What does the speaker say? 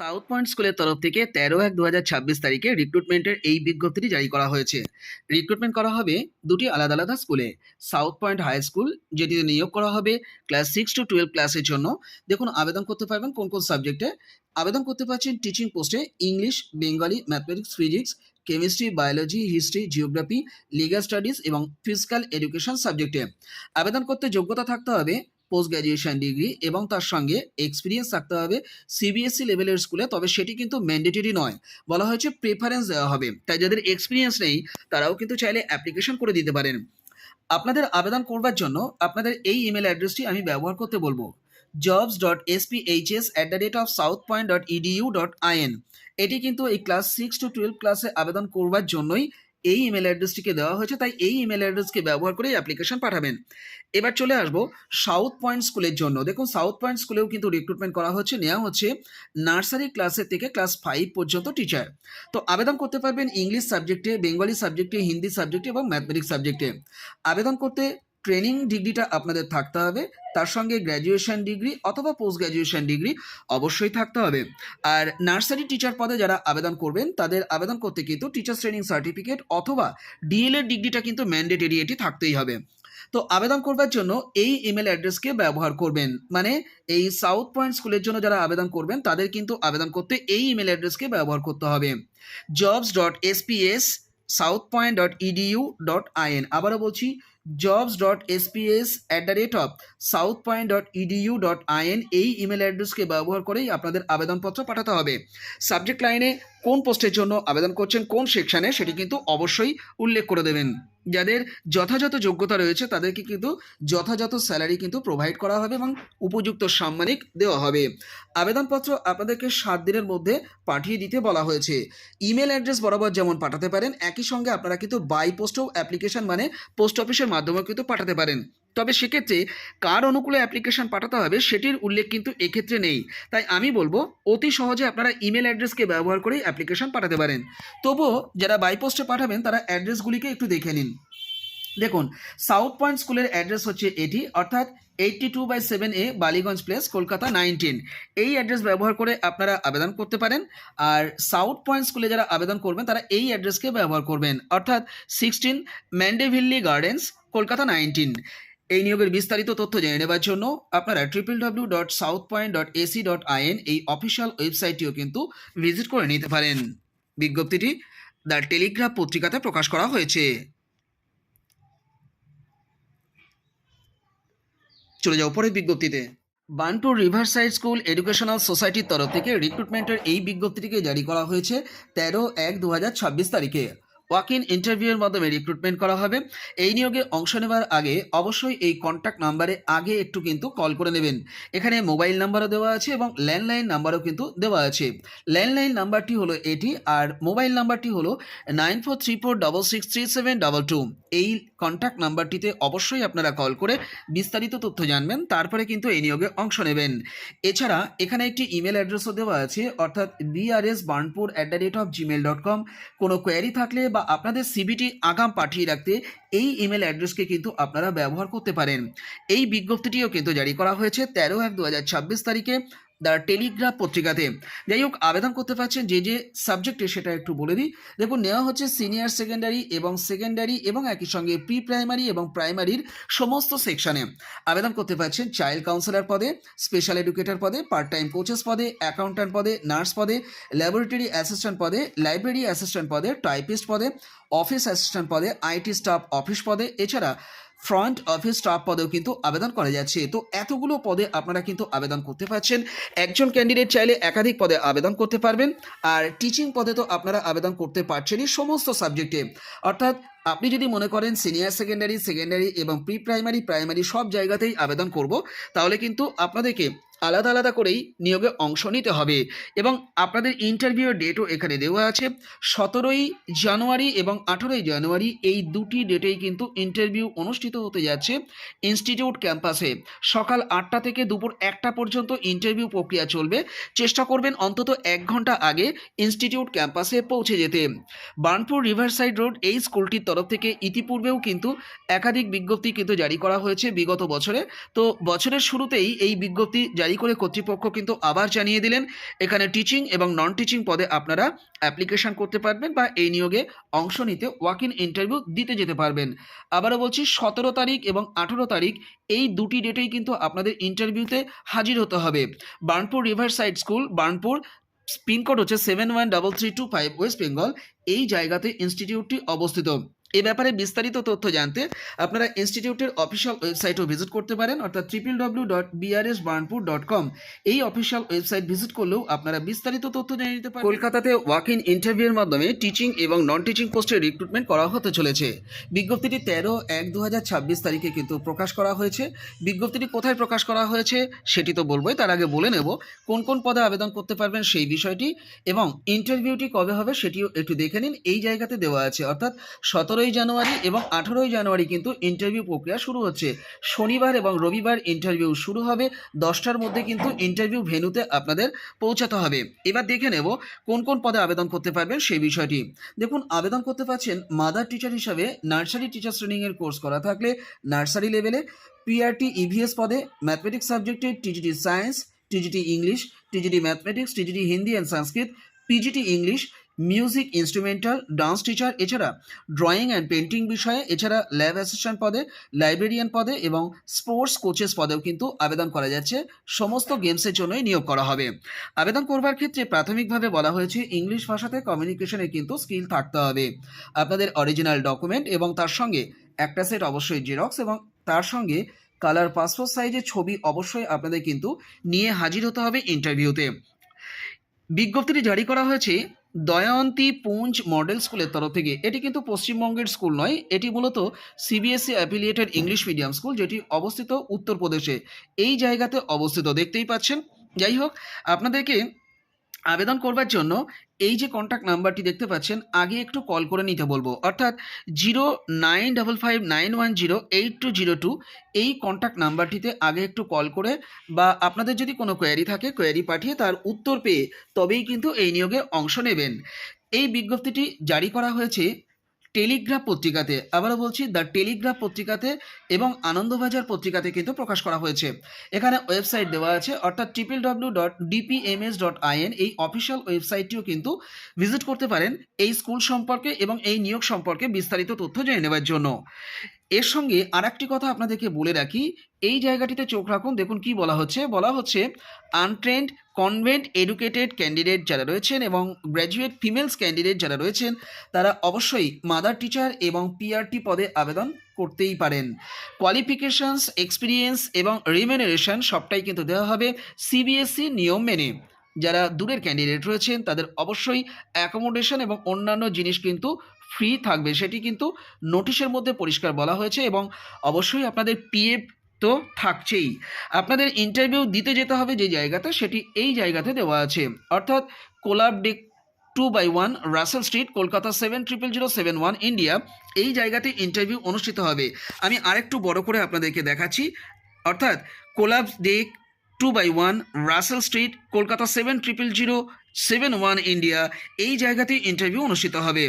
South point স্কুলের তরফ থেকে তেরো এক দু হাজার তারিখে রিক্রুটমেন্টের এই বিজ্ঞপ্তিটি জারি করা হয়েছে। রিক্রুটমেন্ট করা হবে দুটি আলাদা আলাদা স্কুলে, সাউথ পয়েন্ট হাই স্কুল, যেটিতে নিয়োগ করা হবে ক্লাস সিক্স টু টুয়েলভ ক্লাসের জন্য। দেখুন, আবেদন করতে পারবেন কোন কোন সাবজেক্টে আবেদন করতে পারছেন টিচিং পোস্টে English Bengali mathematics physics chemistry biology history geography legal studies এবং ফিজিক্যাল এডুকেশন সাবজেক্টে আবেদন করতে যোগ্যতা থাকতে হবে পোস্ট গ্র্যাজুয়েশন ডিগ্রি এবং তার সঙ্গে এক্সপিরিয়েন্স থাকতে হবে সিবিএসসি লেভেলের স্কুলে তবে সেটি কিন্তু ম্যান্ডেটরি নয়। বলা হয়েছে প্রেফারেন্স দেওয়া হবে। তাই যাদের এক্সপিরিয়েন্স নেই, তারাও কিন্তু চাইলে অ্যাপ্লিকেশন করে দিতে পারেন। আপনাদের আবেদন করবার জন্য আপনাদের এই ইমেল অ্যাড্রেসটি আমি ব্যবহার করতে বলব। Jobs dot SPHS at the rate of South Point dot EDU dot IN এটি কিন্তু এই ক্লাস সিক্স টু টুয়েলভ ক্লাসে আবেদন করবার জন্যই এই ইমেল অ্যাড্রেসটিকে দেওয়া হয়েছে, তাই এই ইমেল অ্যাড্রেসকে ব্যবহার করে অ্যাপ্লিকেশন পাঠাবেন। এবার চলে আসব সাউথ পয়েন্ট স্কুলের জন্য। দেখুন সাউথ পয়েন্ট স্কুলেও কিন্তু রিক্রুটমেন্ট করা হচ্ছে, নেওয়া হচ্ছে নার্সারি ক্লাসের থেকে ক্লাস ফাইভ পর্যন্ত টিচার তো আবেদন করতে পারবেন ইংলিশ সাবজেক্টে বেঙ্গলি সাবজেক্টে হিন্দি সাবজেক্টে এবং ম্যাথমেটিক্স সাবজেক্টে আবেদন করতে ট্রেনিং ডিগ্রিটা আপনাদের থাকতে হবে। তার সঙ্গে গ্র্যাজুয়েশন ডিগ্রি অথবা পোস্ট গ্র্যাজুয়েশন ডিগ্রি অবশ্যই থাকতে হবে। আর নার্সারি টিচার পদে যারা আবেদন করবেন, তাদের আবেদন করতে কিন্তু টিচার্স ট্রেনিং সার্টিফিকেট অথবা ডিএলএড ডিগ্রিটা কিন্তু ম্যান্ডেটরি এটি থাকতেই হবে। তো আবেদন করবার জন্য এই ইমেল অ্যাড্রেসকে ব্যবহার করবেন। মানে এই সাউথ পয়েন্ট স্কুলের জন্য যারা আবেদন করবেন, তাদের কিন্তু আবেদন করতে এই ইমেল অ্যাড্রেসকে ব্যবহার করতে হবে। Jobs dot SPS South Point dot EDU dot IN আবারও বলছি jobs dot SPS at the rate of South Point dot EDU dot IN এই ইমেল অ্যাড্রেসকে ব্যবহার করেই আপনাদের আবেদনপত্র পাঠাতে হবে। সাবজেক্ট লাইনে কোন পোস্টের জন্য আবেদন করছেন, কোন সেকশানে সেটি কিন্তু অবশ্যই উল্লেখ করে দেবেন। যাদের যথাযথ যোগ্যতা রয়েছে, তাদেরকে কিন্তু যথাযথ স্যালারি কিন্তু প্রোভাইড করা হবে এবং উপযুক্ত সাম্মানিক দেওয়া হবে। আবেদনপত্র আপনাদেরকে সাত দিনের মধ্যে পাঠিয়ে দিতে বলা হয়েছে। ইমেল অ্যাড্রেস বরাবর যেমন পাঠাতে পারেন, একই সঙ্গে আপনারা কিন্তু বাই পোস্টেও অ্যাপ্লিকেশন মানে পোস্ট অফিসের মাধ্যমেও কিন্তু পাঠাতে পারেন। তবে সেক্ষেত্রে কার অনুকূলে অ্যাপ্লিকেশন পাঠাতে হবে সেটির উল্লেখ কিন্তু এক্ষেত্রে নেই। তাই আমি বলব, অতি সহজে আপনারা ইমেল অ্যাড্রেসকে ব্যবহার করেই অ্যাপ্লিকেশন পাঠাতে পারেন। তবুও যারা বাইপোস্টে পাঠাবেন, তারা অ্যাড্রেসগুলিকে একটু দেখে নিন। দেখুন সাউথ পয়েন্ট স্কুলের অ্যাড্রেস হচ্ছে এটি, অর্থাৎ eighty two by seven A Ballygunge place Kolkata nineteen এই অ্যাড্রেস ব্যবহার করে আপনারা আবেদন করতে পারেন। আর সাউথ পয়েন্ট স্কুলে যারা আবেদন করবেন, তারা এই অ্যাড্রেসকে ব্যবহার করবেন। অর্থাৎ sixteen Mandeville gardens Kolkata nineteen এই নিয়োগের বিস্তারিত তথ্য জেনে নেবার জন্য আপনারা triple W dot South Point dot AC dot IN এই অফিসিয়াল ওয়েবসাইটটিও কিন্তু ভিজিট করে নিতে পারেন। বিজ্ঞপ্তিটি দ্য টেলিগ্রাফ পত্রিকাতে প্রকাশ করা হয়েছে। চলে যাও পরের বিজ্ঞপ্তিতে। বান্টুর রিভারসাইড স্কুল এডুকেশনাল সোসাইটির তরফ থেকে রিক্রুটমেন্টের এই বিজ্ঞপ্তিটিকে জারি করা হয়েছে তেরো এক দু তারিখে। ওয়াক ইন ইন্টারভিউয়ের মাধ্যমে রিক্রুটমেন্ট করা হবে। এই নিয়োগে অংশ নেওয়ার আগে অবশ্যই এই কন্ট্যাক্ট নাম্বারে আগে একটু কিন্তু কল করে নেবেন। এখানে মোবাইল নাম্বারও দেওয়া আছে এবং ল্যান্ডলাইন নাম্বারও কিন্তু দেওয়া আছে। ল্যান্ডলাইন নাম্বারটি হলো এটি আর মোবাইল নাম্বারটি হলো nine four three four double six three seven double two এই কন্ট্যাক্ট নাম্বারটিতে অবশ্যই আপনারা কল করে বিস্তারিত তথ্য জানবেন, তারপরে কিন্তু এই নিয়োগে অংশ নেবেন। এছাড়া এখানে একটি ইমেল অ্যাড্রেসও দেওয়া আছে, অর্থাৎ BRS Burnpur at the rate of Gmail dot com কোনো কোয়ারি থাকলে বা আপনাদের সিবিটি আগাম পাঠিয়ে রাখতে এই ইমেল অ্যাড্রেসকে কিন্তু আপনারা ব্যবহার করতে পারেন। এই বিজ্ঞপ্তিটিও কিন্তু জারি করা হয়েছে তেরো এক দু তারিখে। দ্য টেলিগ্রাফ পত্রিকাতে। যাই হোক, আবেদন করতে পারছেন যে যে সাবজেক্টে সেটা একটু বলে দিই। দেখুন, নেওয়া হচ্ছে সিনিয়র সেকেন্ডারি এবং সেকেন্ডারি এবং একই সঙ্গে প্রি প্রাইমারি এবং প্রাইমারির সমস্ত সেকশনে। আবেদন করতে পারছেন চাইল্ড কাউন্সিলর পদে, স্পেশাল এডুকেটর পদে পার্ট টাইম কোচেস পদে, অ্যাকাউন্ট্যান্ট পদে, নার্স পদে, ল্যাবরেটরি অ্যাসিস্ট্যান্ট পদে, লাইব্রেরি অ্যাসিস্ট্যান্ট পদে, টাইপিস্ট পদে, অফিস অ্যাসিস্ট্যান্ট পদে, আইটি স্টাফ অফিস পদে, এছাড়া ফ্রন্ট অফিস স্টাফ পদেও কিন্তু আবেদন করা যাচ্ছে। তো এতগুলো পদে আপনারা কিন্তু আবেদন করতে পারছেন। একজন ক্যান্ডিডেট চাইলে একাধিক পদে আবেদন করতে পারবেন। আর টিচিং পদে তো আপনারা আবেদন করতে পারছেনই সমস্ত সাবজেক্টে অর্থাৎ আপনি যদি মনে করেন সিনিয়র সেকেন্ডারি সেকেন্ডারি এবং প্রি প্রাইমারি প্রাইমারি সব জায়গাতেই আবেদন করব, তাহলে কিন্তু আপনাদেরকে আলাদা আলাদা করেই নিয়োগে অংশ নিতে হবে। এবং আপনাদের ইন্টারভিউ ডেটও এখানে দেওয়া আছে। সতেরোই জানুয়ারি এবং আঠেরোই জানুয়ারি এই দুটি ডেটেই কিন্তু ইন্টারভিউ অনুষ্ঠিত হতে যাচ্ছে ইনস্টিটিউট ক্যাম্পাসে সকাল আটটা থেকে দুপুর একটা পর্যন্ত ইন্টারভিউ প্রক্রিয়া চলবে। চেষ্টা করবেন অন্তত এক ঘণ্টা আগে ইনস্টিটিউট ক্যাম্পাসে পৌঁছে যেতে। বার্নপুর রিভারসাইড রোড এই স্কুলটির তরফ থেকে ইতিপূর্বেও কিন্তু একাধিক বিজ্ঞপ্তি কিন্তু জারি করা হয়েছে বিগত বছরে। তো বছরের শুরুতেই এই বিজ্ঞপ্তি জারি জারি করে কর্তৃপক্ষ কিন্তু আবার জানিয়ে দিলেন, এখানে টিচিং এবং নন টিচিং পদে আপনারা অ্যাপ্লিকেশন করতে পারবেন বা এই নিয়োগে অংশ নিতে ওয়াক ইন ইন্টারভিউ দিতে যেতে পারবেন। আবারও বলছি, সতেরো তারিখ এবং আঠেরো তারিখ এই দুটি ডেটেই কিন্তু আপনাদের ইন্টারভিউতে হাজির হতে হবে। Burnpur river side school Burnpur, pin code হচ্ছে seven one double three two five West Bengal এই জায়গাতে ইনস্টিটিউটটি অবস্থিত। এ ব্যাপারে বিস্তারিত তথ্য জানতে আপনারা ইনস্টিটিউটের অফিসিয়াল ওয়েবসাইটও ভিজিট করতে পারেন, অর্থাৎ triple W dot BRS Burnpur dot com এই অফিসিয়াল ওয়েবসাইট ভিজিট করলেও আপনারা বিস্তারিত তথ্য জেনে নিতে পারেন কলকাতাতে ওয়াক ইন ইন্টারভিউর মাধ্যমে টিচিং এবং নন টিচিং পোস্টে রিক্রুটমেন্ট করা হতে চলেছে। বিজ্ঞপ্তিটি তেরো এক দু তারিখে কিন্তু প্রকাশ করা হয়েছে। বিজ্ঞপ্তিটি কোথায় প্রকাশ করা হয়েছে সেটি তো বলবোই, তার আগে বলে নেব কোন কোন পদে আবেদন করতে পারবেন সেই বিষয়টি এবং ইন্টারভিউটি কবে হবে সেটিও একটু দেখে নিন। এই জায়গাতে দেওয়া আছে, অর্থাৎ সতেরোই জানুয়ারি এবং আঠেরোই জানুয়ারি কিন্তু ইন্টারভিউ প্রক্রিয়া শুরু হচ্ছে। শনিবার এবং রবিবার ইন্টারভিউ শুরু হবে। দশটার মধ্যে কিন্তু ইন্টারভিউ ভেন্যুতে আপনাদের পৌঁছাতে হবে। এবার দেখে নেব কোন কোন পদে আবেদন করতে পারবেন সেই বিষয়টি। দেখুন, আবেদন করতে পারছেন মাদার টিচার হিসাবে নার্সারি টিচার ট্রেনিংয়ের কোর্স করা থাকলে নার্সারি লেভেলে পিআরটি ইভিএস পদে ম্যাথমেটিক্স সাবজেক্টে TGT science TGT English TGT mathematics TGT Hindi and Sanskrit PGT English music instrumental dance teacher এছাড়া ড্রয়িং অ্যান্ড পেন্টিং বিষয়ে, এছাড়া ল্যাব অ্যাসিস্ট্যান্ট পদে লাইব্রেরিয়ান পদে এবং স্পোর্টস কোচেস পদেও কিন্তু আবেদন করা যাচ্ছে। সমস্ত গেমসের জন্যই নিয়োগ করা হবে। আবেদন করবার ক্ষেত্রে প্রাথমিকভাবে বলা হয়েছে, ইংলিশ ভাষাতে কমিউনিকেশনে কিন্তু স্কিল থাকতে হবে। আপনাদের অরিজিনাল ডকুমেন্ট এবং তার সঙ্গে একটা সেট অবশ্যই জেরক্স এবং তার সঙ্গে কালার পাসপোর্ট সাইজের ছবি অবশ্যই আপনাদের কিন্তু নিয়ে হাজির হতে হবে ইন্টারভিউতে বিজ্ঞপ্তিটি জারি করা হয়েছে দয়ান্তী পুঞ্জ মডেল স্কুলের তরফ থেকে, এটি কিন্তু পশ্চিমবঙ্গের স্কুল নয়, এটি মূলত CBSE affiliated English medium school যেটি অবস্থিত উত্তরপ্রদেশে। এই জায়গাতে অবস্থিত, দেখতেই পাচ্ছেন। যাই হোক, আপনাদেরকে আবেদন করবার জন্য এই যে কন্ট্যাক্ট নাম্বারটি দেখতে পাচ্ছেন, আগে একটু কল করে নিতে বলব। অর্থাৎ zero nine double five nine one zero eight two zero two এই কন্ট্যাক্ট নাম্বারটিতে আগে একটু কল করে বা আপনাদের যদি কোনো কোয়ারি থাকে কোয়ারি পাঠিয়ে তার উত্তর পেয়ে তবেই কিন্তু এই নিয়োগে অংশ নেবেন। এই বিজ্ঞপ্তিটি জারি করা হয়েছে টেলিগ্রাফ পত্রিকাতে, আবারও বলছি, দ্য টেলিগ্রাফ পত্রিকাতে এবং আনন্দবাজার পত্রিকাতে কিন্তু প্রকাশ করা হয়েছে। এখানে ওয়েবসাইট দেওয়া আছে, অর্থাৎ triple W dot DPMS dot IN এই অফিসিয়াল ওয়েবসাইটটিও কিন্তু ভিজিট করতে পারেন এই স্কুল সম্পর্কে এবং এই নিয়োগ সম্পর্কে বিস্তারিত তথ্য জেনে নেওয়ার জন্য। এর সঙ্গে আর একটি কথা আপনাদেরকে বলে রাখি, এই জায়গাটিতে চোখ রাখুন, দেখুন কি বলা হচ্ছে। বলা হচ্ছে আনট্রেন্ড কনভেন্ট এডুকেটেড ক্যান্ডিডেট যারা রয়েছেন এবং গ্র্যাজুয়েট ফিমেলস ক্যান্ডিডেট যারা রয়েছেন, তারা অবশ্যই মাদার টিচার এবং পিআরটি পদে আবেদন করতেই পারেন। কোয়ালিফিকেশনস এক্সপিরিয়েন্স এবং রিমেনারেশন সবটাই কিন্তু দেওয়া হবে সিবিএসসি নিয়ম মেনে। যারা দূরের ক্যান্ডিডেট রয়েছেন, তাদের অবশ্যই অ্যাকোমোডেশন এবং অন্যান্য জিনিস কিন্তু ফ্রি থাকবে, সেটি কিন্তু নোটিশের মধ্যে পরিষ্কার বলা হয়েছে এবং অবশ্যই আপনাদের পিএফ তো থাকছেই। আপনাদের ইন্টারভিউ দিতে যেতে হবে যে জায়গাতে, সেটি এই জায়গাতে দেওয়া আছে। অর্থাৎ collab deck two by one Russell street Kolkata seven triple zero seven one India এই জায়গাতে ইন্টারভিউ অনুষ্ঠিত হবে। আমি আরেকটু বড় করে আপনাদেরকে দেখাচ্ছি। অর্থাৎ collab deck two by one Russell street Kolkata seven triple zero seven one India এই জায়গাতে ইন্টারভিউ অনুষ্ঠিত হবে।